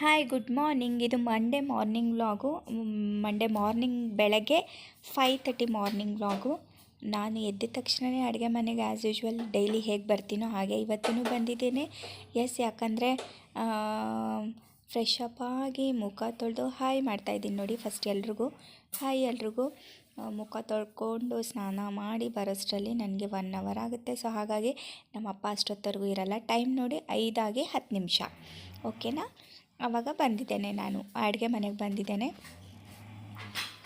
Hi good morning ಇದು Monday morning vlog Monday morning ಬೆಳಗ್ಗೆ five thirty morning vlog ನಾನು ಎದ್ದ ತಕ್ಷಣವೇ ಅಡುಗೆ ಮನೆಗೆ ಆ್ಯಸ್ ಯೂಶ್ವಲ್ ಡೈಲಿ ಹೇಗೆ ಬರ್ತೀನೋ ಹಾಗೆ ಇವತ್ತೂ ಬಂದಿದ್ದೇನೆ. ಎಸ್ ಯಾಕಂದರೆ ಫ್ರೆಶ್ ಅಪ್ ಆಗಿ ಮುಖ ತೊಳೆದು ಹಾಯ್ ಮಾಡ್ತಾಯಿದ್ದೀನಿ ನೋಡಿ ಫಸ್ಟ್ ಎಲ್ರಿಗೂ. ಹಾಯ್ ಎಲ್ರಿಗೂ. ಮುಖ ತೊಳ್ಕೊಂಡು ಸ್ನಾನ ಮಾಡಿ ಬರೋಷ್ಟರಲ್ಲಿ ನನಗೆ ಒನ್ ಅವರ್ ಆಗುತ್ತೆ. ಸೊ ಹಾಗಾಗಿ ನಮ್ಮ ಅಪ್ಪ ಅಷ್ಟೊತ್ತವರೆಗೂ ಇರಲ್ಲ. ಟೈಮ್ ನೋಡಿ ಐದಾಗಿ ಹತ್ತು ನಿಮಿಷ. ಓಕೆನಾ ಆವಾಗ ಬಂದಿದ್ದೇನೆ ನಾನು ಅಡುಗೆ ಮನೆಗೆ ಬಂದಿದ್ದೇನೆ.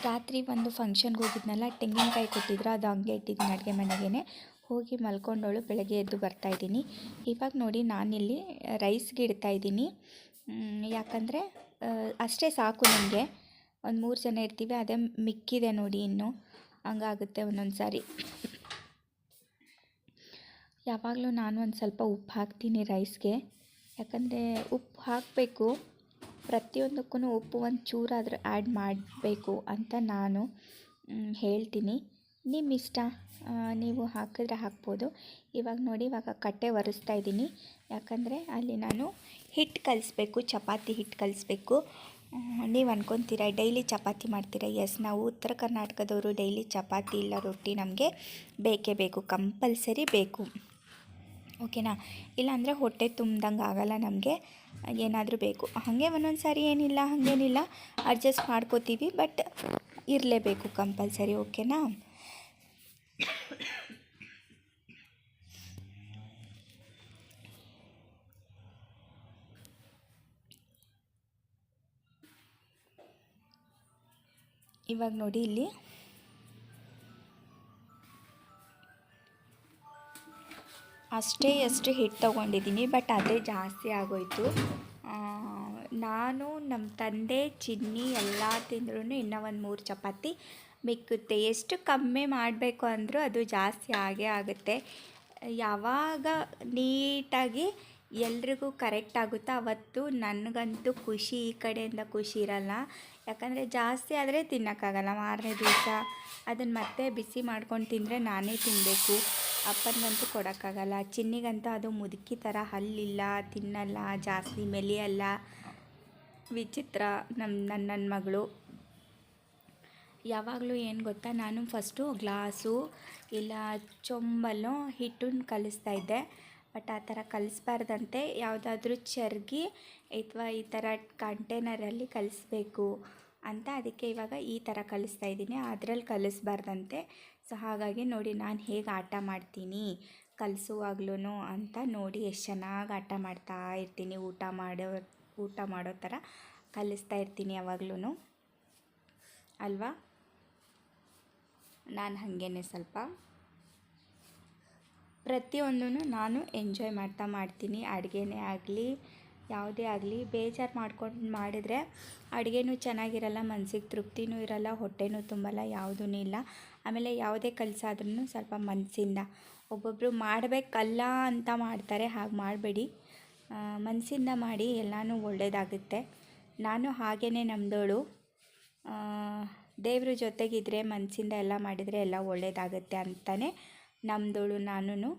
ರಾತ್ರಿ ಒಂದು ಫಂಕ್ಷನ್ಗೆ ಹೋಗಿದ್ನಲ್ಲ, ತೆಂಗಿನಕಾಯಿ ಕೊಟ್ಟಿದ್ರು, ಅದು ಹಂಗೆ ಇಟ್ಟಿದ್ದೀನಿ ಅಡುಗೆ ಮನೆಗೇ ಹೋಗಿ ಮಲ್ಕೊಂಡವಳು ಬೆಳಗ್ಗೆ ಎದ್ದು ಬರ್ತಾಯಿದ್ದೀನಿ ಇವಾಗ ನೋಡಿ ನಾನಿಲ್ಲಿ ರೈಸ್ಗೆ ಇಡ್ತಾ ಇದ್ದೀನಿ. ಯಾಕಂದರೆ ಅಷ್ಟೇ ಸಾಕು ನನಗೆ ಒಂದು ಮೂರು ಜನ ಇರ್ತೀವಿ, ಅದೇ ಮಿಕ್ಕಿದೆ ನೋಡಿ ಇನ್ನು. ಹಂಗಾಗುತ್ತೆ ಒಂದೊಂದು ಸಾರಿ ಯಾವಾಗಲೂ ನಾನು ಒಂದು ಸ್ವಲ್ಪ ಉಪ್ಪು ಹಾಕ್ತೀನಿ ರೈಸ್ಗೆ ಯಾಕಂದರೆ ಉಪ್ಪು ಹಾಕಬೇಕು. ಪ್ರತಿಯೊಂದಕ್ಕೂ ಉಪ್ಪು ಒಂದು ಚೂರಾದರೂ ಆ್ಯಡ್ ಮಾಡಬೇಕು ಅಂತ ನಾನು ಹೇಳ್ತೀನಿ. ನಿಮ್ಮ ಇಷ್ಟ. ನೀವು ಹಾಕಿದ್ರೆ ಹಾಕ್ಬೋದು. ಇವಾಗ ನೋಡಿ, ಇವಾಗ ಕಟ್ಟೆ ಒರೆಸ್ತಾ ಇದ್ದೀನಿ. ಯಾಕಂದರೆ ಅಲ್ಲಿ ನಾನು ಹಿಟ್ಟು ಕಲಿಸ್ಬೇಕು, ಚಪಾತಿ ಹಿಟ್ಟು ಕಲಿಸ್ಬೇಕು. ನೀವು ಅನ್ಕೊತೀರ, ಡೈಲಿ ಚಪಾತಿ ಮಾಡ್ತೀರಾ? ಎಸ್, ನಾವು ಉತ್ತರ ಕರ್ನಾಟಕದವರು ಡೈಲಿ ಚಪಾತಿ ಇಲ್ಲ ರೊಟ್ಟಿ ನಮಗೆ ಬೇಕೇ ಬೇಕು, ಕಂಪಲ್ಸರಿ ಬೇಕು. ಓಕೆನಾ? ಇಲ್ಲಾಂದರೆ ಹೊಟ್ಟೆ ತುಂಬ್ದಂಗೆ ಆಗಲ್ಲ ನಮಗೆ. ಏನಾದರೂ ಬೇಕು. ಹಾಗೆ ಒಂದೊಂದು ಸಾರಿ ಏನಿಲ್ಲ, ಹಾಗೇನಿಲ್ಲ. ಅಡ್ಜಸ್ಟ್ ಮಾಡ್ಕೋತೀವಿ ಬಟ್ ಇರಲೇಬೇಕು ಕಂಪಲ್ಸರಿ ಓಕೆನಾ? ಇವಾಗ ನೋಡಿ ಇಲ್ಲಿ. ಅಷ್ಟೇ ಅಷ್ಟು ಹಿಟ್ಟು ತೊಗೊಂಡಿದ್ದೀನಿ, ಬಟ್ ಅದೇ ಜಾಸ್ತಿ ಆಗೋಯ್ತು. ನಾನು ನಮ್ಮ ತಂದೆ ಚಿನ್ನಿ ಎಲ್ಲ ತಿಂದ್ರೂ ಇನ್ನೂ ಒಂದು ಮೂರು ಚಪಾತಿ ಮಿಕ್ಕುತ್ತೆ. ಎಷ್ಟು ಕಮ್ಮಿ ಮಾಡಬೇಕು ಅಂದರೂ ಅದು ಜಾಸ್ತಿ ಆಗೇ ಆಗುತ್ತೆ. ಯಾವಾಗ ನೀಟಾಗಿ ಎಲ್ರಿಗೂ ಕರೆಕ್ಟ್ ಆಗುತ್ತೋ ಅವತ್ತು ನನಗಂತೂ ಖುಷಿ, ಈ ಕಡೆಯಿಂದ ಖುಷಿ ಇರಲ್ಲ. ಯಾಕಂದರೆ ಜಾಸ್ತಿ ಆದರೆ ತಿನ್ನೋಕ್ಕಾಗಲ್ಲ ಮಾರನೇ ದಿವಸ. ಅದನ್ನು ಮತ್ತೆ ಬಿಸಿ ಮಾಡ್ಕೊಂಡು ತಿಂದರೆ ನಾನೇ ತಿನ್ನಬೇಕು ಅಪ್ಪನಿಗಂತೂ ಕೊಡೋಕ್ಕಾಗಲ್ಲ. ಚಿನ್ನಿಗಂತೂ ಅದು ಮುದುಕಿ ಥರ ಹಲ್ಲಿಲ್ಲ, ತಿನ್ನಲ್ಲ, ಜಾಸ್ತಿ ಮೆಲಿಯಲ್ಲ. ವಿಚಿತ್ರ ನಮ್ಮ ನನ್ನ ನನ್ನ ಮಗಳು. ಯಾವಾಗಲೂ ಏನು ಗೊತ್ತಾ, ನಾನು ಫಸ್ಟು ಗ್ಲಾಸು, ಇಲ್ಲ ಚೊಂಬಲ್ಲೋ ಹಿಟ್ಟನ್ನು ಕಲಿಸ್ತಾ ಇದ್ದೆ. ಬಟ್ ಆ ಥರ ಕಲಿಸ್ಬಾರ್ದಂತೆ ಯಾವುದಾದ್ರೂ ಚರ್ಗಿ ಅಥವಾ ಈ ಥರ ಕಂಟೈನರಲ್ಲಿ ಕಲಿಸ್ಬೇಕು ಅಂತ ಅದಕ್ಕೆ ಇವಾಗ ಈ ಥರ ಕಲಿಸ್ತಾ ಇದ್ದೀನಿ. ಅದರಲ್ಲಿ ಕಲಿಸ್ಬಾರ್ದಂತೆ. ಸೊ ಹಾಗಾಗಿ ನೋಡಿ ನಾನು ಹೇಗೆ ಆಟ ಮಾಡ್ತೀನಿ ಕಲಿಸುವಾಗ್ಲೂ ಅಂತ ನೋಡಿ ಎಷ್ಟು ಚೆನ್ನಾಗಿ ಆಟ ಮಾಡ್ತಾ ಇರ್ತೀನಿ, ಊಟ ಮಾಡೋ ಊಟ ಮಾಡೋ ಥರ ಕಲಿಸ್ತಾ ಇರ್ತೀನಿ ಯಾವಾಗ್ಲೂ ಅಲ್ವಾ? ನಾನು ಹಾಗೇನೆ ಸ್ವಲ್ಪ. ಪ್ರತಿಯೊಂದೂ ನಾನು ಎಂಜಾಯ್ ಮಾಡ್ತಾ ಮಾಡ್ತೀನಿ. ಅಡುಗೆನೇ ಆಗಲಿ, ಯಾವುದೇ ಆಗಲಿ, ಬೇಜಾರು ಮಾಡ್ಕೊಂಡು ಮಾಡಿದರೆ ಅಡುಗೆನೂ ಚೆನ್ನಾಗಿರಲ್ಲ, ಮನ್ಸಿಗೆ ತೃಪ್ತಿನೂ ಇರಲ್ಲ, ಹೊಟ್ಟೆನೂ ತುಂಬಲ್ಲ ಯಾವುದೂ ಇಲ್ಲ. ಆಮೇಲೆ ಯಾವುದೇ ಕೆಲಸ ಸ್ವಲ್ಪ ಮನಸ್ಸಿಂದ ಒಬ್ಬೊಬ್ಬರು ಮಾಡಬೇಕಲ್ಲ ಅಂತ ಮಾಡ್ತಾರೆ, ಹಾಗೆ ಮಾಡಬೇಡಿ. ಮನಸ್ಸಿಂದ ಮಾಡಿ ಎಲ್ಲನೂ ಒಳ್ಳೆಯದಾಗುತ್ತೆ ನಾನು ಹಾಗೇ ನಮ್ಮದೋಳು ದೇವ್ರ ಜೊತೆಗಿದ್ರೆ ಮನಸ್ಸಿಂದ ಎಲ್ಲ ಮಾಡಿದರೆ ಎಲ್ಲ ಒಳ್ಳೆಯದಾಗುತ್ತೆ ಅಂತಲೇ ನಮ್ಮದೋಳು ನಾನು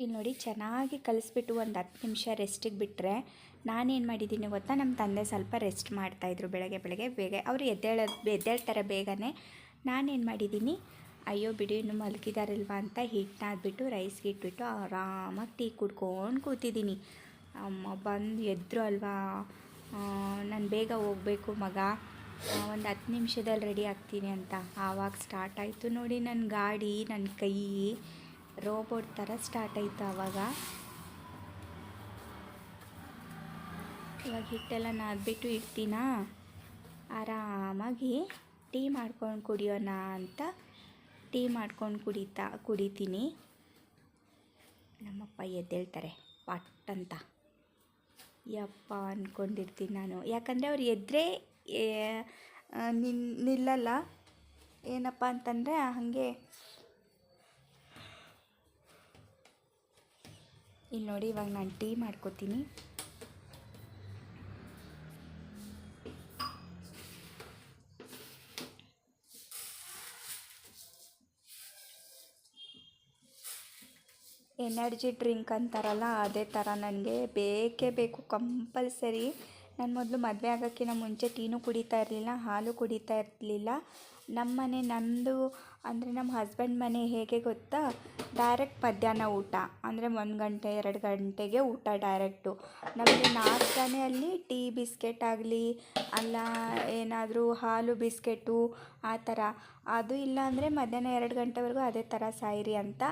ಇಲ್ಲಿ ನೋಡಿ ಚೆನ್ನಾಗಿ ಕಲಿಸ್ಬಿಟ್ಟು ಒಂದು ಹತ್ತು ನಿಮಿಷ ರೆಸ್ಟಿಗೆ ಬಿಟ್ಟರೆ ನಾನೇನು ಮಾಡಿದ್ದೀನಿ ಗೊತ್ತಾ? ನಮ್ಮ ತಂದೆ ಸ್ವಲ್ಪ ರೆಸ್ಟ್ ಮಾಡ್ತಾಯಿದ್ರು ಬೆಳಗ್ಗೆ ಬೆಳಗ್ಗೆ. ಬೇಗ ಅವರು ಎದ್ದೇಳ, ಎದ್ದೇಳ್ತಾರೆ ಬೇಗನೆ. ನಾನೇನು ಮಾಡಿದ್ದೀನಿ? ಅಯ್ಯೋ ಬಿಡಿ, ಇನ್ನು ಮಲಗಿದಾರಲ್ವಾ ಅಂತ ಹಿಟ್ಟಾದ್ಬಿಟ್ಟು ರೈಸ್ಗೆ ಇಟ್ಬಿಟ್ಟು ಆರಾಮಾಗಿ ಟೀ ಕುಡ್ಕೊಂಡು ಕೂತಿದ್ದೀನಿ. ಅಮ್ಮ ಬಂದು ಎದ್ರು ಅಲ್ವಾ? ನಾನು ಬೇಗ ಹೋಗಬೇಕು ಮಗ. ಒಂದು ಹತ್ತು ನಿಮಿಷದಲ್ಲಿ ರೆಡಿ ಆಗ್ತೀನಿ ಅಂತ. ಆವಾಗ ಸ್ಟಾರ್ಟ್ ಆಯಿತು ನೋಡಿ ನನ್ನ ಗಾಡಿ ನನ್ನ ಕೈ ರೋಬೋಟ್ ಥರ ಸ್ಟಾರ್ಟ್ ಆಯಿತು ಆವಾಗ. ಇವಾಗ ಹಿಟ್ಟೆಲ್ಲ ನಾದ್ಬಿಟ್ಟು ಇಡ್ತೀನ? ಆರಾಮಾಗಿ ಟೀ ಮಾಡ್ಕೊಂಡು ಕುಡಿಯೋಣ ಅಂತ ಟೀ ಮಾಡ್ಕೊಂಡು ಕುಡಿತಾ, ಕುಡಿತೀನಿ. ನಮ್ಮಪ್ಪ ಎದ್ದೇಳ್ತಾರೆ ಪಟ್ ಅಂತ ಯಪ್ಪ ಅಂದ್ಕೊಂಡಿರ್ತೀನಿ ನಾನು. ಯಾಕಂದರೆ ಅವ್ರು ಎದ್ದರೆ ನಿನ್, ನಿಲ್ಲಲ್ಲ. ಏನಪ್ಪ ಅಂತಂದರೆ ಹಾಗೆ ಇಲ್ಲಿ ನೋಡಿ ಇವಾಗ ನಾನು ಟೀ ಮಾಡ್ಕೋತೀನಿ. ಎನರ್ಜಿ ಡ್ರಿಂಕ್ ಅಂತಾರಲ್ಲ, ಅದೇ ಥರ ನನಗೆ ಬೇಕೇ ಬೇಕು ಕಂಪಲ್ಸರಿ. ನಾನು ಮೊದಲು ಮದುವೆ ಆಗೋಕ್ಕಿಂತ ಮುಂಚೆ ಟೀನೂ ಕುಡಿತಾ ಇರಲಿಲ್ಲ, ಹಾಲು ಕುಡಿತಾ ಇರಲಿಲ್ಲ. ನಮ್ಮ ಮನೆ ನಮ್ಮದು ಅಂದರೆ ನಮ್ಮ ಹಸ್ಬೆಂಡ್ ಮನೆ ಹೇಗೆ ಗೊತ್ತಾ? ಡೈರೆಕ್ಟ್ ಮಧ್ಯಾಹ್ನ ಊಟ, ಅಂದರೆ ಒಂದು ಗಂಟೆ, ಎರಡು ಗಂಟೆಗೆ ಊಟ ಡೈರೆಕ್ಟು. ನಮಗೆ ನಾಷ್ಟಾನೇ ಅಲ್ಲಿ ಟೀ, ಬಿಸ್ಕೆಟ್ ಆಗಲಿ, ಅಲ್ಲ ಏನಾದರೂ ಹಾಲು, ಬಿಸ್ಕೆಟು, ಆ ಥರ ಅದು ಇಲ್ಲ ಅಂದರೆ ಮಧ್ಯಾಹ್ನ ಎರಡು ಗಂಟೆವರೆಗೂ ಅದೇ ಥರ ಸಾಯಿರಿ ಅಂತ,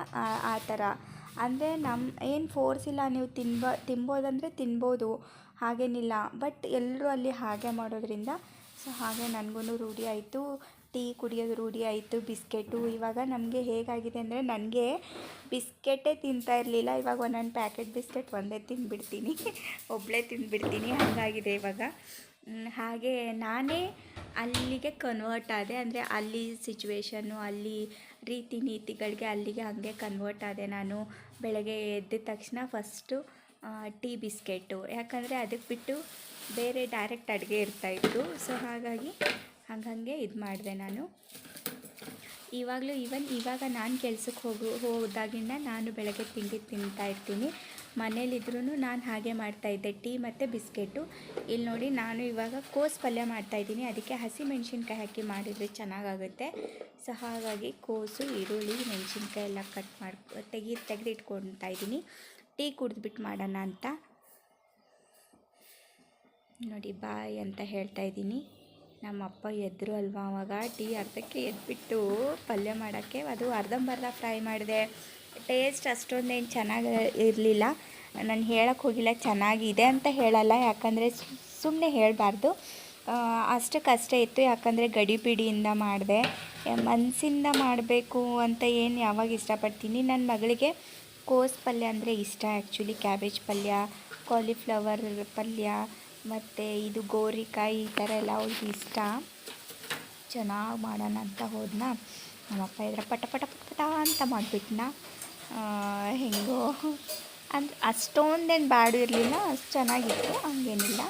ಆ ಥರ ಅಂದರೆ ನಮ್ಮ ಏನು ಫೋರ್ಸ್ ಇಲ್ಲ, ನೀವು ತಿನ್ಬ, ತಿನ್ಬೋದಂದರೆ ತಿನ್ಬೋದು, ಹಾಗೇನಿಲ್ಲ. ಬಟ್ ಎಲ್ಲರೂ ಅಲ್ಲಿ ಹಾಗೆ ಮಾಡೋದ್ರಿಂದ ಸೊ ಹಾಗೆ ನನಗೂ ರೂಢಿ ಆಯಿತು. ಟೀ ಕುಡಿಯೋದು ರೂಢಿ ಆಯಿತು, ಬಿಸ್ಕೆಟು. ಇವಾಗ ನಮಗೆ ಹೇಗಾಗಿದೆ ಅಂದರೆ, ನನಗೆ ಬಿಸ್ಕೆಟೇ ತಿಂತಾ ಇರಲಿಲ್ಲ. ಇವಾಗ ಒಂದೊಂದು ಪ್ಯಾಕೆಟ್ ಬಿಸ್ಕೆಟ್ ಒಂದೇ ತಿಂದುಬಿಡ್ತೀನಿ. ಒಬ್ಬಳೇ ತಿಂದುಬಿಡ್ತೀನಿ. ಹಾಗಾಗಿದೆ ಇವಾಗ. ಹಾಗೆ ನಾನೇ ಅಲ್ಲಿಗೆ ಕನ್ವರ್ಟ್ ಆದೆ. ಅಂದರೆ ಅಲ್ಲಿ ಸಿಚುವೇಶನ್ನು ಅಲ್ಲಿ ರೀತಿ ನೀತಿಗಳಿಗೆ ಅಲ್ಲಿಗೆ ಹಾಗೆ ಕನ್ವರ್ಟ್ ಆದೆ. ನಾನು ಬೆಳಗ್ಗೆ ಎದ್ದ ತಕ್ಷಣ ಫಸ್ಟು ಟೀ ಬಿಸ್ಕೆಟ್ಟು ಯಾಕಂದರೆ ಅದಕ್ಕೆ ಬಿಟ್ಟು ಬೇರೆ ಡೈರೆಕ್ಟ್ ಅಡುಗೆ ಇರ್ತಾಯಿತ್ತು ಸೊ ಹಾಗಾಗಿ ಹಂಗಂಗೆ ಇದು ಮಾಡಿದೆ ನಾನು. ಇವಾಗಲೂ ಈವನ್ ಇವಾಗ ನಾನು ಕೆಲ್ಸಕ್ಕೆ ಹೋಗು, ಹೋದಾಗಿಂದ ನಾನು ಬೆಳಗ್ಗೆ ತಿಂಡಿ ತಿಂತಾ ಇರ್ತೀನಿ. ಮನೇಲಿದ್ರೂ ನಾನು ಹಾಗೆ ಮಾಡ್ತಾಯಿದ್ದೆ ಟೀ ಮತ್ತು ಬಿಸ್ಕೆಟು. ಇಲ್ಲಿ ನೋಡಿ ನಾನು ಇವಾಗ ಕೋಸ್ ಪಲ್ಯ ಮಾಡ್ತಾಯಿದ್ದೀನಿ ಅದಕ್ಕೆ ಹಸಿ ಮೆಣಸಿನ್ಕಾಯಿ ಹಾಕಿ ಮಾಡಿದರೆ ಚೆನ್ನಾಗಾಗುತ್ತೆ. ಸೊ ಹಾಗಾಗಿ ಕೋಸು, ಈರುಳ್ಳಿ, ಮೆಣಸಿನ್ಕಾಯಿ ಎಲ್ಲ ಕಟ್ ಮಾಡಿ ತೆಗಿ ತೆಗೆದಿಟ್ಕೊಳ್ತಾ ಇದ್ದೀನಿ. ಟೀ ಕುಡಿದ್ಬಿಟ್ಟು ಮಾಡೋಣ ಅಂತ. ನೋಡಿ ಬಾಯ್ ಅಂತ ಹೇಳ್ತಾ ಇದ್ದೀನಿ. ನಮ್ಮ ಅಪ್ಪ ಎದ್ರು ಅಲ್ವಾ ಅವಾಗ? ಟೀ ಅರ್ಧಕ್ಕೆ ಎದ್ಬಿಟ್ಟು ಪಲ್ಯ ಮಾಡೋಕ್ಕೆ ಅದು ಅರ್ಧಂಬರ್ಧ ಫ್ರೈ ಮಾಡಿದೆ. ಟೇಸ್ಟ್ ಅಷ್ಟೊಂದೇನು ಚೆನ್ನಾಗಿ ಇರಲಿಲ್ಲ. ನಾನು ಹೇಳಕ್ಕೆ ಹೋಗಿಲ್ಲ, ಚೆನ್ನಾಗಿದೆ ಅಂತ ಹೇಳಲ್ಲ. ಯಾಕಂದರೆ ಸುಮ್ಮನೆ ಹೇಳಬಾರ್ದು. ಅಷ್ಟಕ್ಕಷ್ಟೇ ಇತ್ತು. ಯಾಕಂದರೆ ಗಡಿಬಿಡಿಯಿಂದ ಮಾಡಿದೆ. ಮನಸ್ಸಿಂದ ಮಾಡಬೇಕು ಅಂತ ಏನು ಯಾವಾಗ ಇಷ್ಟಪಡ್ತೀನಿ. ನನ್ನ ಮಗಳಿಗೆ ಕೋಸ್ ಪಲ್ಯ ಅಂದರೆ ಇಷ್ಟ ಆ್ಯಕ್ಚುಲಿ ಕ್ಯಾಬೇಜ್ ಪಲ್ಯ ಕಾಲಿಫ್ಲವರ್ ಪಲ್ಯ, ಮತ್ತು ಇದು ಗೋರಿಕಾಯಿ ಈ ಥರ ಎಲ್ಲ ಅವ್ರಿಗೆ ಇಷ್ಟ. ಚೆನ್ನಾಗಿ ಮಾಡೋಣ ಅಂತ ಹೋದ್ನ. ನಮ್ಮಪ್ಪ ಇದ್ರೆ ಪಟ ಪಟ ಪಟ ಪಟ ಅಂತ ಮಾಡಿಬಿಟ್ನ. ಹೆಂಗೋ. ಅಂದ್ರೆ ಅಷ್ಟೊಂದೇನು ಬ್ಯಾಡು ಇರಲಿಲ್ಲ, ಅಷ್ಟು ಚೆನ್ನಾಗಿತ್ತು, ಹಂಗೇನಿಲ್ಲ.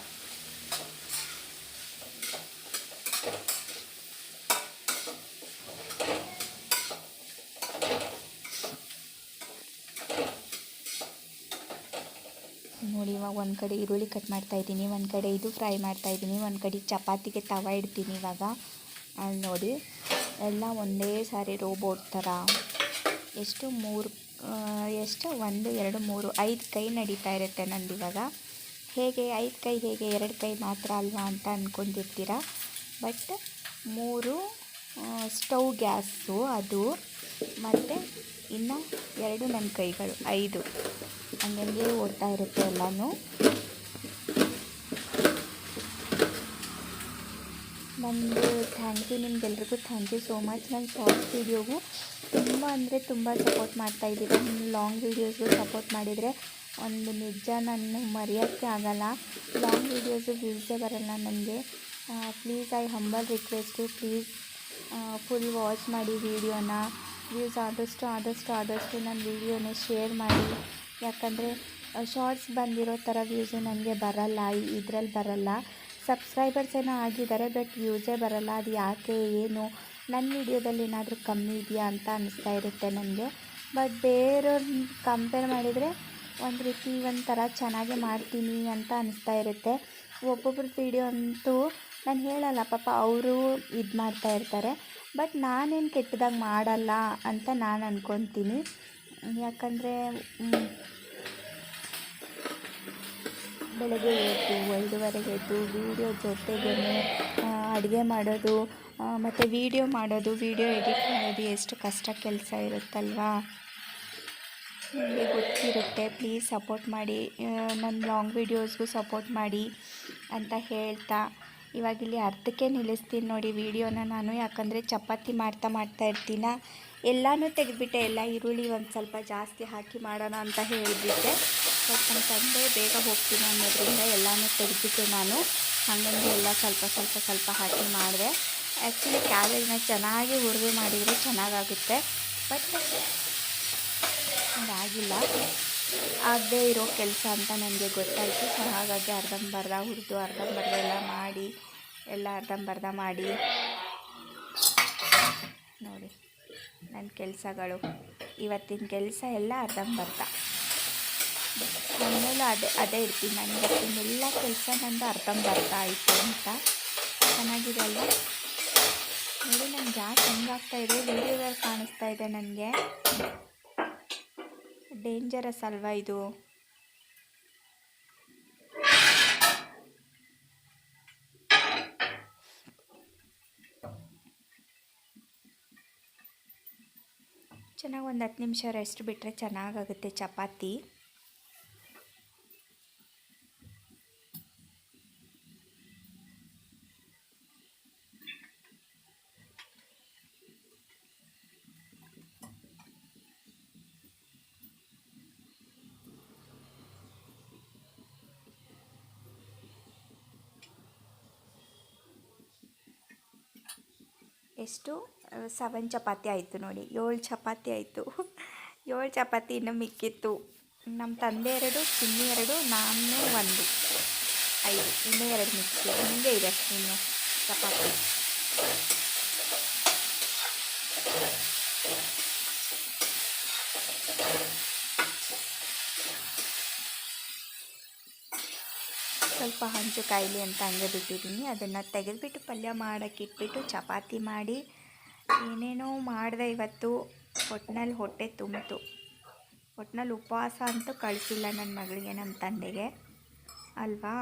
ನೋಡಿ, ಇವಾಗ ಒಂದು ಕಡೆ ಈರುಳ್ಳಿ ಕಟ್ ಮಾಡ್ತಾ ಇದ್ದೀನಿ, ಒಂದು ಕಡೆ ಇದು ಫ್ರೈ ಮಾಡ್ತಾ ಇದ್ದೀನಿ, ಒಂದು ಕಡೆ ಚಪಾತಿಗೆ ತವ ಇಡ್ತೀನಿ ಇವಾಗ. ಅಲ್ಲಿ ನೋಡಿ, ಎಲ್ಲ ಒಂದೇ ಸಾರಿ ರೋಬೋಟ್ ಥರ ಎಷ್ಟು ಮೂರು ಎಷ್ಟು? ಒಂದು, ಎರಡು, ಮೂರು, ಐದು ಕೈ ನಡೀತಾ ಇರುತ್ತೆ ನಂದು ಇವಾಗ. ಹೇಗೆ? ಐದು ಕೈ ಹೇಗೆ? ಎರಡು ಕೈ ಮಾತ್ರ ಅಲ್ವಾ ಅಂತ ಅಂದ್ಕೊಂಡಿರ್ತೀರ ಬಟ್ ಮೂರು ಸ್ಟವ್ ಗ್ಯಾಸು ಅದು. ಮತ್ತು ಇನ್ನು ಎರಡು ನನ್ನ ಕೈಗಳು, ಐದು. ಹಂಗಂಗೆ ಓಡ್ತಾ ಇರುತ್ತೆ ಎಲ್ಲನೂ. ನಂದು ಥ್ಯಾಂಕ್ ಯು ನಿಮ್ಗೆಲ್ರಿಗೂ ಥ್ಯಾಂಕ್ ಯು ಸೋ ಮಚ್ ನನ್ನ ಶಾರ್ಟ್ಸ್ ವೀಡಿಯೋಗೂ ತುಂಬ ಅಂದರೆ ತುಂಬ ಸಪೋರ್ಟ್ ಮಾಡ್ತಾ ಇದ್ದೀರ ನಿಮ್ಮ ಲಾಂಗ್ ವೀಡಿಯೋಸ್ಗೂ ಸಪೋರ್ಟ್ ಮಾಡಿದರೆ ಒಂದು ನಿಜ ನಾನು ಮರೆಯೋಕ್ಕೆ ಆಗಲ್ಲ. ಲಾಂಗ್ ವೀಡಿಯೋಸು ವ್ಯೂಸೇ ಬರಲ್ಲ ನನಗೆ please I humble request please full watch ಮಾಡಿ ವೀಡಿಯೋನ. ವ್ಯೂಸ್ ಆದಷ್ಟು ಆದಷ್ಟು ಆದಷ್ಟು ನನ್ನ ವೀಡಿಯೋನ ಶೇರ್ ಮಾಡಿ. ಯಾಕಂದರೆ ಶಾರ್ಟ್ಸ್ ಬಂದಿರೋ ಥರ ವ್ಯೂಸು ನನಗೆ ಬರಲ್ಲ. ಇದ್ರಲ್ಲಿ ಬರಲ್ಲ. ಸಬ್ಸ್ಕ್ರೈಬರ್ಸ್ ಏನೋ ಆಗಿದ್ದಾರೆ, ಬಟ್ ವ್ಯೂಸೇ ಬರಲ್ಲ. ಅದು ಯಾಕೆ, ಏನು? ನನ್ನ ವಿಡಿಯೋದಲ್ಲಿ ಏನಾದರೂ ಕಮ್ಮಿ ಇದೆಯಾ ಅಂತ ಅನಿಸ್ತಾ ಇರುತ್ತೆ ನನಗೆ. ಬಟ್ ಬೇರೆಯವ್ರನ್ನ ಕಂಪೇರ್ ಮಾಡಿದರೆ ಒಂದು ರೀತಿ ಒಂಥರ ಚೆನ್ನಾಗೆ ಮಾಡ್ತೀನಿ ಅಂತ ಅನಿಸ್ತಾ ಇರುತ್ತೆ. ಒಬ್ಬೊಬ್ರದ್ದು ವಿಡಿಯೋ ಅಂತೂ ನಾನು ಹೇಳಲ್ಲ, ಪಾಪ ಅವರು ಇದು ಮಾಡ್ತಾ ಇರ್ತಾರೆ. ಬಟ್ ನಾನೇನು ಕೆಟ್ಟದಾಗಿ ಮಾಡಲ್ಲ ಅಂತ ನಾನು ಅಂದ್ಕೊತೀನಿ ಯಾಕಂದರೆ ಬೆಳಗ್ಗೆ ಎದ್ದು, ಐದುವರೆಗೆ ಎದ್ದು, ವೀಡಿಯೋ ಜೊತೆಗೇ ಅಡುಗೆ ಮಾಡೋದು ಮತ್ತು ವೀಡಿಯೋ ಮಾಡೋದು ವೀಡಿಯೋ ಎಡಿಟ್ ಮಾಡೋದು ಎಷ್ಟು ಕಷ್ಟ ಕೆಲಸ ಇರುತ್ತಲ್ವಾ? ನಿಮಗೆ ಗೊತ್ತಿರುತ್ತೆ ಪ್ಲೀಸ್ ಸಪೋರ್ಟ್ ಮಾಡಿ. ನನ್ನ ಲಾಂಗ್ ವೀಡಿಯೋಸ್ಗೂ ಸಪೋರ್ಟ್ ಮಾಡಿ ಅಂತ ಹೇಳ್ತಾ. ಇವಾಗ ಇಲ್ಲಿ ಅರ್ಧಕ್ಕೆ ನಿಲ್ಲಿಸ್ತೀನಿ ನೋಡಿ ವೀಡಿಯೋನ ನಾನು. ಯಾಕಂದರೆ ಚಪಾತಿ ಮಾಡ್ತಾ ಮಾಡ್ತಾ ಇರ್ತೀನ. ಎಲ್ಲನೂ ತೆಗೆದ್ಬಿಟ್ಟೆ. ಎಲ್ಲ ಈರುಳ್ಳಿ ಒಂದು ಸ್ವಲ್ಪ ಜಾಸ್ತಿ ಹಾಕಿ ಮಾಡೋಣ ಅಂತ ಹೇಳಿಬಿಟ್ಟೆ. ಬಟ್ ನಮ್ಮ ತಂದೆ ಬೇಗ ಹೋಗ್ತೀನಿ ಅನ್ನೋದ್ರಿಂದ ಎಲ್ಲನೂ ತೆಗೆದ್ಬಿಟ್ಟೆ ನಾನು. ಹಂಗಂದು ಎಲ್ಲ ಸ್ವಲ್ಪ ಸ್ವಲ್ಪ ಸ್ವಲ್ಪ ಹಾಕಿ ಮಾಡಿದೆ. ಆ್ಯಕ್ಚುಲಿ ಕ್ಯಾಬೇಜ್ನ ಚೆನ್ನಾಗಿ ಹುರಿದು ಮಾಡಿದರೆ ಚೆನ್ನಾಗಾಗುತ್ತೆ. ಬಟ್ ಅದಾಗಿಲ್ಲ. ಆಗದೇ ಇರೋ ಕೆಲಸ ಅಂತ ನನಗೆ ಗೊತ್ತಾಯಿತು. ಸೊ ಹಾಗಾಗಿ ಅರ್ಧಂಬರ್ಧ ಹುರಿದು, ಅರ್ಧಂಬರ್ಧ ಎಲ್ಲ ಮಾಡಿ, ಎಲ್ಲ ಅರ್ಧಂಬರ್ಧ ಮಾಡಿ. ನೋಡಿ ನನ್ನ ಕೆಲಸಗಳು. ಇವತ್ತಿನ ಕೆಲಸ ಎಲ್ಲ ಅರ್ಧಂಬರ್ಧ. ನನ್ನೂ ಅದೇ ಅದೇ ಇರ್ತೀನಿ. ನನಗೆ ಇವತ್ತಿನೆಲ್ಲ ಕೆಲಸ ನಂದು ಅರ್ಧಂಬರ್ಧ ಆಯಿತು ಅಂತ. ಚೆನ್ನಾಗಿದೆ ಅಲ್ವಾ? ನೋಡಿ ನನ್ನ ಗ್ಯಾಸ್ ಹೆಂಗಾಗ್ತಾ ಇದೆ. ವೀಡಿಯೋದಲ್ಲಿ ಕಾಣಿಸ್ತಾ ಇದೆ ನನಗೆ. ಡೇಂಜರಸ್ ಅಲ್ವಾ ಇದು? ಚೆನ್ನಾಗಿ ಒಂದು ಹತ್ತು ನಿಮಿಷ ರೆಸ್ಟ್ ಬಿಟ್ಟರೆ ಚೆನ್ನಾಗಾಗುತ್ತೆ ಚಪಾತಿ. ಎಷ್ಟು? ಸೆವೆನ್ ಚಪಾತಿ ಆಯಿತು ನೋಡಿ. ಏಳು ಚಪಾತಿ ಆಯಿತು. ಏಳು ಚಪಾತಿ ಇನ್ನೂ ಮಿಕ್ಕಿತ್ತು. ನಮ್ಮ ತಂದೆ ಎರಡು, ಚಿನ್ನಿ ಎರಡು, ನಾನು ಒಂದು. ಐದು. ಇನ್ನೂ ಎರಡು ಮಿಕ್ಕಿ ಹಿಂಗೆ ಇದೆ ಇನ್ನು ಚಪಾತಿ. ಸ್ವಲ್ಪ ಹಂಚು ಕಾಯಿಲೆ ಅಂತ ಹಂಗೆ ಬಿಟ್ಟಿದ್ದೀನಿ. ಅದನ್ನು ತೆಗೆದುಬಿಟ್ಟು ಪಲ್ಯ ಮಾಡೋಕ್ಕೆ ಇಟ್ಬಿಟ್ಟು ಚಪಾತಿ ಮಾಡಿ, ಏನೇನೋ ಮಾಡಿದೆ ಇವತ್ತು. ಒಟ್ನಲ್ಲಿ ಹೊಟ್ಟೆ ತುಂಬಿತು. ಒಟ್ನಲ್ಲಿ ಉಪವಾಸ ಅಂತೂ ಕಳಿಸಿಲ್ಲ ನನ್ನ ಮಗಳಿಗೆ ನಮ್ಮ ತಂದೆಗೆ. ಅಲ್ವಾ?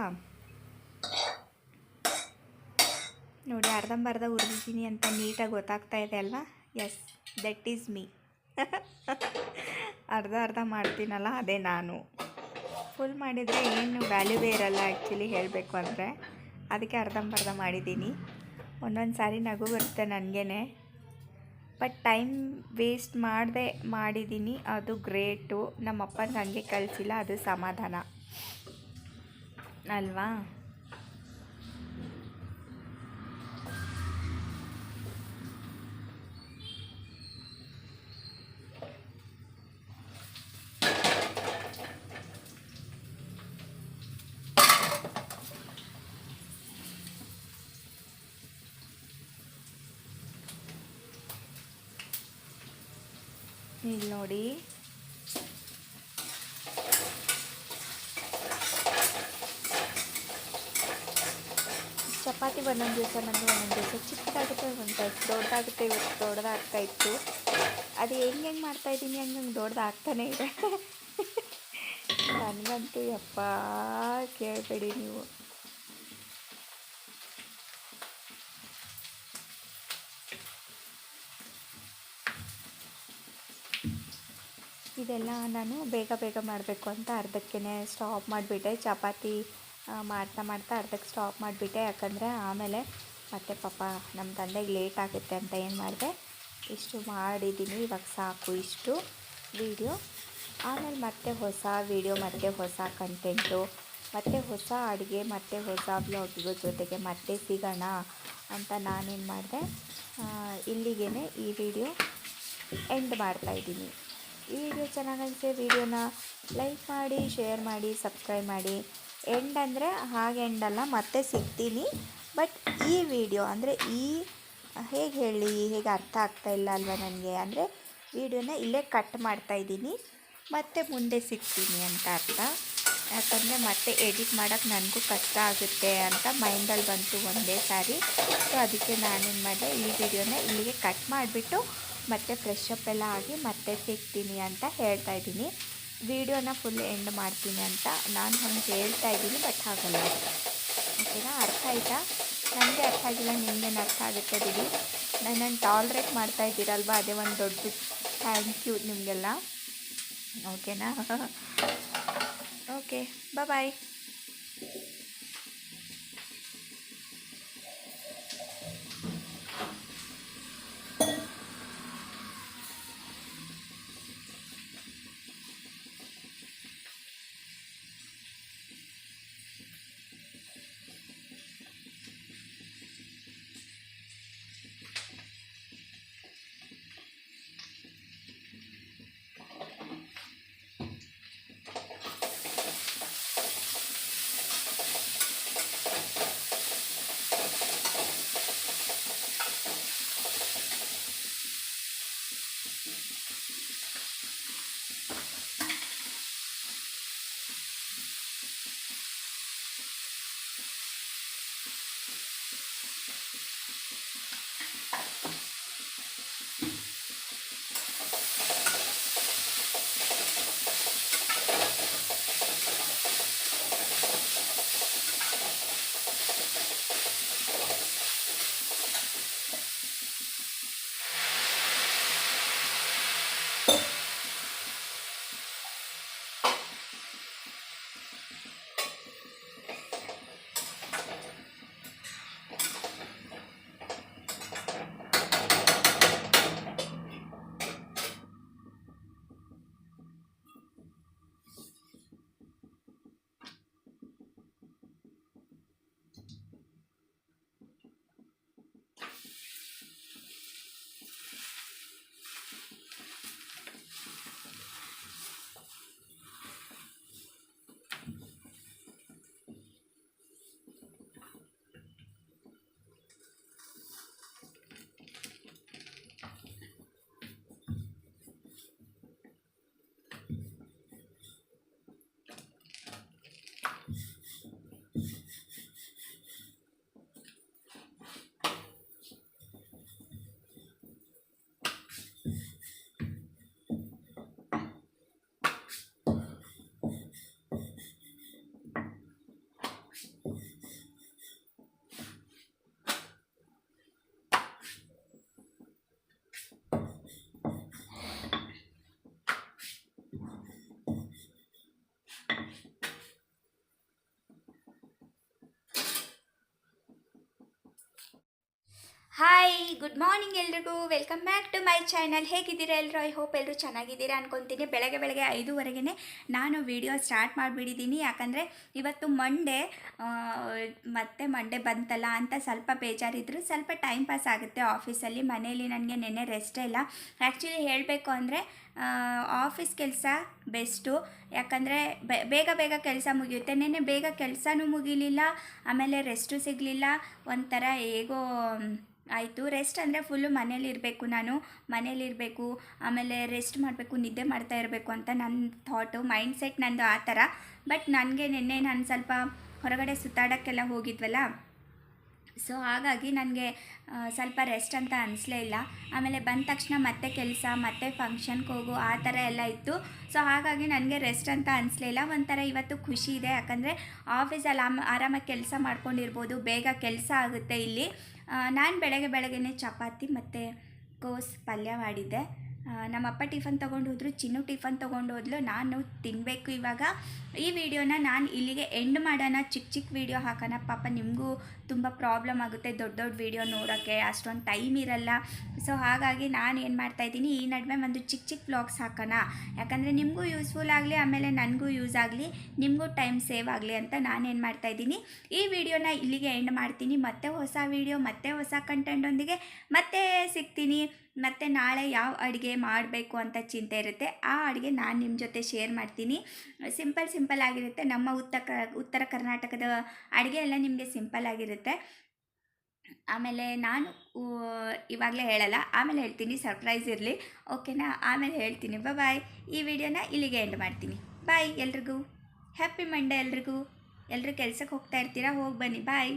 ನೋಡಿ, ಅರ್ಧಂಬರ್ಧ ಹುರಿದಿದ್ದೀನಿ ಅಂತ ನೀಟಾಗಿ ಗೊತ್ತಾಗ್ತಾ ಇದೆ ಅಲ್ವಾ? ಎಸ್ ದಟ್ ಈಸ್ ಮೀ ಅರ್ಧ ಅರ್ಧ ಮಾಡ್ತೀನಲ್ಲ, ಅದೇ ನಾನು. ಫುಲ್ ಮಾಡಿದರೆ ಏನು ವ್ಯಾಲ್ಯೂವೇ ಇರಲ್ಲ ಆ್ಯಕ್ಚುಲಿ ಹೇಳಬೇಕು ಅಂದರೆ. ಅದಕ್ಕೆ ಅರ್ಧಂಬರ್ಧ ಮಾಡಿದ್ದೀನಿ. ಒಂದೊಂದು ಸಾರಿ ನಗು ಬರುತ್ತೆ ನನಗೇ ಬಟ್ ಟೈಮ್ ವೇಸ್ಟ್ ಮಾಡದೆ ಮಾಡಿದ್ದೀನಿ. ಅದು ಗ್ರೇಟು ನಮ್ಮ ಅಪ್ಪನಿಗೆ ಹಂಗೆ ಕಳಿಸಿಲ್ಲ ಅದು ಸಮಾಧಾನ. ಅಲ್ವಾ? ಇಲ್ಲಿ ನೋಡಿ. ಚಪಾತಿ ಒಂದೊಂದು ದಿವಸ ನನಗೆ ಒಂದೊಂದು ದಿವಸ ಚಿಕ್ಕದಾಗುತ್ತೆ, ಒಂದು ದೊಡ್ಡದಾಗುತ್ತೆ, ಇವತ್ತು ದೊಡ್ಡದಾಗ್ತಾ ಇತ್ತು. ಅದು ಹೆಂಗೆ ಹೆಂಗೆ ಮಾಡ್ತಾಯಿದ್ದೀನಿ ಹಂಗೆ ಹಂಗೆ ದೊಡ್ಡದಾಗ್ತಾನೆ ಇದೆ. ನನಗಂತೂ ಯಪ್ಪ, ಕೇಳಬೇಡಿ ನೀವು. ಇದೆಲ್ಲ ನಾನು ಬೇಗ ಬೇಗ ಮಾಡಬೇಕು ಅಂತ ಅರ್ಧಕ್ಕೆ ಸ್ಟಾಪ್ ಮಾಡಿಬಿಟ್ಟೆ. ಚಪಾತಿ ಮಾಡ್ತಾ ಮಾಡ್ತಾ ಅರ್ಧಕ್ಕೆ ಸ್ಟಾಪ್ ಮಾಡಿಬಿಟ್ಟೆ. ಯಾಕಂದರೆ ಆಮೇಲೆ ಮತ್ತೆ ಪಾಪ ನಮ್ಮ ತಂದೆಗೆ ಲೇಟ್ ಆಗುತ್ತೆ ಅಂತ ಏನು ಮಾಡಿದೆ? ಇಷ್ಟು ಮಾಡಿದ್ದೀನಿ ಇವಾಗ ಸಾಕು ಇಷ್ಟು ವೀಡಿಯೋ ಆಮೇಲೆ ಮತ್ತೆ ಹೊಸ ವೀಡಿಯೋ ಮತ್ತೆ ಹೊಸ ಕಂಟೆಂಟು ಮತ್ತೆ ಹೊಸ ಅಡುಗೆ, ಮತ್ತೆ ಹೊಸ ಬ್ಲಾಗಿಗೂ ಜೊತೆಗೆ ಮತ್ತೆ ಸಿಗೋಣ ಅಂತ ನಾನೇನು ಮಾಡಿದೆ? ಇಲ್ಲಿಗೇ ಈ ವಿಡಿಯೋ ಎಂಡ್ ಮಾಡ್ತಾಯಿದ್ದೀನಿ ಈ ವಿಡಿಯೋ ಚೆನ್ನಾಗಿ ಅನಿಸಿದ್ರೆ ವಿಡಿಯೋನ ಲೈಕ್ ಮಾಡಿ ಶೇರ್ ಮಾಡಿ ಸಬ್ಸ್ಕ್ರೈಬ್ ಮಾಡಿ. ಎಂಡ್ ಅಂದರೆ ಹಾಗೆ ಎಂಡಲ್ಲ ಮತ್ತೆ ಸಿಗ್ತೀನಿ. ಬಟ್ ಈ ವಿಡಿಯೋ ಅಂದರೆ ಈ, ಹೇಗೆ ಹೇಳಿ, ಹೇಗೆ ಅರ್ಥ ಆಗ್ತಾ ಇಲ್ಲ ಅಲ್ವಾ ನನಗೆ? ಅಂದರೆ ವಿಡಿಯೋನ ಇಲ್ಲೇ ಕಟ್ ಮಾಡ್ತಾಯಿದ್ದೀನಿ ಮತ್ತೆ ಮುಂದೆ ಸಿಗ್ತೀನಿ ಅಂತ ಅರ್ಥ. ಯಾಕಂದರೆ ಮತ್ತೆ ಎಡಿಟ್ ಮಾಡೋಕ್ಕೆ ನನಗೂ ಕಷ್ಟ ಆಗುತ್ತೆ ಅಂತ ಮೈಂಡಲ್ಲಿ ಬಂತು ಒಂದೇ ಸಾರಿ. ಸೊ ಅದಕ್ಕೆ ನಾನೇನು ಮಾಡಿದೆ, ಈ ವಿಡಿಯೋನ ಇಲ್ಲಿಗೆ ಕಟ್ ಮಾಡಿಬಿಟ್ಟು ಮತ್ತೆ ಫ್ರೆಶ್ ಅಪ್ ಎಲ್ಲ ಆಗಿ ಮತ್ತೆ ಸಿಗ್ತೀನಿ ಅಂತ ಹೇಳ್ತಾ ಇದ್ದೀನಿ. ವಿಡಿಯೋನ ಫುಲ್ ಎಂಡ್ ಮಾಡ್ತೀನಿ ಅಂತ ನಾನು ಹಂಗೆ ಹೇಳ್ತಾ ಇದ್ದೀನಿ ಬಟ್ ಹಾಗಲ್ಲ. ಓಕೆನಾ? ಅರ್ಥ ಆಯಿತಾ? ನನಗೆ ಅರ್ಥ ಆಗಿಲ್ಲ, ನಿಮಗೇನು ಅರ್ಥ ಆಗುತ್ತೆ ಬಿಡಿ. ನನ್ನನ್ನು ಟಾಲ್ರೇಟ್ ಮಾಡ್ತಾ ಇದ್ದೀರಲ್ವ? ಅದೇ ಒಂದು ದೊಡ್ಡ ಥ್ಯಾಂಕ್ ಯು ನಿಮಗೆಲ್ಲ. ಓಕೆನಾ? Okay bye hi good morning ಎಲ್ರಿಗೂ. Welcome back to my channel ಹೇಗಿದ್ದೀರಾ ಎಲ್ಲರೂ ಐ ಹೋಪ್ ಎಲ್ಲರೂ ಚೆನ್ನಾಗಿದ್ದೀರಾ ಅನ್ಕೊತೀನಿ. ಬೆಳಗ್ಗೆ ಬೆಳಗ್ಗೆ ಐದೂವರೆಗೆ ನಾನು ವಿಡಿಯೋ ಸ್ಟಾರ್ಟ್ ಮಾಡಿಬಿಟ್ಟಿದ್ದೀನಿ. ಯಾಕಂದರೆ ಇವತ್ತು ಮಂಡೇ ಮತ್ತೆ ಮಂಡೇ ಬಂತಲ್ಲ ಅಂತ ಸ್ವಲ್ಪ ಬೇಜಾರಿದ್ರು. ಸ್ವಲ್ಪ ಟೈಮ್ ಪಾಸ್ ಆಗುತ್ತೆ ಆಫೀಸಲ್ಲಿ ಮನೆಯಲ್ಲಿ ನನಗೆ ನೆನ್ನೆ ರೆಸ್ಟೇ ಇಲ್ಲ ಆ್ಯಕ್ಚುಲಿ ಹೇಳಬೇಕು ಅಂದರೆ ಆಫೀಸ್ ಕೆಲಸ ಬೆಸ್ಟು ಯಾಕಂದರೆ ಬೇಗ ಬೇಗ ಕೆಲಸ ಮುಗಿಯುತ್ತೆ. ನಿನ್ನೆ ಬೇಗ ಕೆಲಸನೂ ಮುಗಿಲಿಲ್ಲ, ಆಮೇಲೆ ರೆಸ್ಟು ಸಿಗಲಿಲ್ಲ. ಒಂಥರ ಹೇಗೋ, ಆಯಿತು. ರೆಸ್ಟ್ ಅಂದರೆ ಫುಲ್ಲು ಮನೇಲಿರಬೇಕು ನಾನು. ಮನೇಲಿರಬೇಕು ಆಮೇಲೆ ರೆಸ್ಟ್ ಮಾಡಬೇಕು, ನಿದ್ದೆ ಮಾಡ್ತಾ ಇರಬೇಕು ಅಂತ ನನ್ನ ಥಾಟು ಮೈಂಡ್ ಸೆಟ್ ನಂದು ಆ ಥರ. ಬಟ್ ನನಗೆ ನಿನ್ನೆ ನಾನು ಸ್ವಲ್ಪ ಹೊರಗಡೆ ಸುತ್ತಾಡೋಕ್ಕೆಲ್ಲ ಹೋಗಿದ್ವಲ್ಲ ಸೊ ಹಾಗಾಗಿ ನನಗೆ ಸ್ವಲ್ಪ ರೆಸ್ಟ್ ಅಂತ ಅನಿಸ್ಲೇ ಇಲ್ಲ. ಆಮೇಲೆ ಬಂದ ತಕ್ಷಣ ಮತ್ತೆ ಕೆಲಸ, ಮತ್ತೆ ಫಂಕ್ಷನ್ಗೆ ಹೋಗು, ಆ ಥರ ಎಲ್ಲ ಇತ್ತು. ಸೊ ಹಾಗಾಗಿ ನನಗೆ ರೆಸ್ಟ್ ಅಂತ ಅನಿಸ್ಲೇ ಇಲ್ಲ. ಒಂಥರ ಇವತ್ತು ಖುಷಿ ಇದೆ. ಯಾಕಂದರೆ ಆಫೀಸಲ್ಲಿ ಆಮ, ಆರಾಮಾಗಿ ಕೆಲಸ ಮಾಡ್ಕೊಂಡಿರ್ಬೋದು. ಬೇಗ ಕೆಲಸ ಆಗುತ್ತೆ ಇಲ್ಲಿ. ನಾನು ಬೆಳಗ್ಗೆ ಬೆಳಗ್ಗೆನೇ ಚಪಾತಿ ಮತ್ತು ಕೋಸ್ ಪಲ್ಯ ಮಾಡಿದ್ದೆ. ನಮ್ಮಪ್ಪ ಟಿಫನ್ ತೊಗೊಂಡು ಹೋದ್ರು, ಚಿನ್ನು ಟಿಫನ್ ತೊಗೊಂಡು ಹೋದ್ಲು. ನಾನು ತಿನ್ನಬೇಕು ಇವಾಗ. ಈ ವಿಡಿಯೋನ ನಾನು ಇಲ್ಲಿಗೆ ಎಂಡ್ ಮಾಡೋಣ. ಚಿಕ್ಕ ಚಿಕ್ಕ ವಿಡಿಯೋ ಹಾಕೋಣ. ಪಾಪ ನಿಮಗೂ ತುಂಬ ಪ್ರಾಬ್ಲಮ್ ಆಗುತ್ತೆ, ದೊಡ್ಡ ದೊಡ್ಡ ವಿಡಿಯೋ ನೋಡೋಕ್ಕೆ, ಅಷ್ಟೊಂದು ಟೈಮ್ ಇರಲ್ಲ. ಸೊ ಹಾಗಾಗಿ ನಾನು ಏನು ಮಾಡ್ತಾಯಿದ್ದೀನಿ ಈ ನಡುವೆ ಒಂದು ಚಿಕ್ಕ ಚಿಕ್ಕ ಬ್ಲಾಗ್ಸ್ ಹಾಕೋಣ. ಯಾಕಂದರೆ ನಿಮಗೂ ಯೂಸ್ಫುಲ್ ಆಗಲಿ, ಆಮೇಲೆ ನನಗೂ ಯೂಸ್ ಆಗಲಿ, ನಿಮಗೂ ಟೈಮ್ ಸೇವ್ ಆಗಲಿ ಅಂತ ನಾನೇನು ಮಾಡ್ತಾಯಿದ್ದೀನಿ ಈ ವಿಡಿಯೋನ ಇಲ್ಲಿಗೆ ಎಂಡ್ ಮಾಡ್ತೀನಿ. ಮತ್ತೆ ಹೊಸ ವಿಡಿಯೋ ಮತ್ತೆ ಹೊಸ ಕಂಟೆಂಟೊಂದಿಗೆ ಮತ್ತೆ ಸಿಗ್ತೀನಿ. ಮತ್ತು ನಾಳೆ ಯಾವ ಅಡುಗೆ ಮಾಡಬೇಕು ಅಂತ ಚಿಂತೆ ಇರುತ್ತೆ, ಆ ಅಡುಗೆ ನಾನು ನಿಮ್ಮ ಜೊತೆ ಶೇರ್ ಮಾಡ್ತೀನಿ. ಸಿಂಪಲ್ ಸಿಂಪಲ್ ಆಗಿರುತ್ತೆ. ನಮ್ಮ ಉತ್ತರ ಉತ್ತರ ಕರ್ನಾಟಕದ ಅಡುಗೆ ಎಲ್ಲ ನಿಮಗೆ ಸಿಂಪಲ್ ಆಗಿರುತ್ತೆ. ಆಮೇಲೆ ನಾನು ಇವಾಗಲೇ ಹೇಳಲ್ಲ, ಆಮೇಲೆ ಹೇಳ್ತೀನಿ, ಸರ್ಪ್ರೈಸ್ ಇರಲಿ. ಓಕೆನಾ? ಆಮೇಲೆ ಹೇಳ್ತೀನಿ. ಬಾಯ್ ಈ ವಿಡಿಯೋನ ಇಲ್ಲಿಗೆ ಎಂಡ್ ಮಾಡ್ತೀನಿ. ಬಾಯ್ ಎಲ್ರಿಗೂ. ಹ್ಯಾಪಿ ಮಂಡೇ ಎಲ್ರಿಗೂ. ಎಲ್ಲರೂ ಕೆಲ್ಸಕ್ಕೆ ಹೋಗ್ತಾ ಇರ್ತೀರಾ? ಹೋಗಿ ಬನ್ನಿ. ಬಾಯ್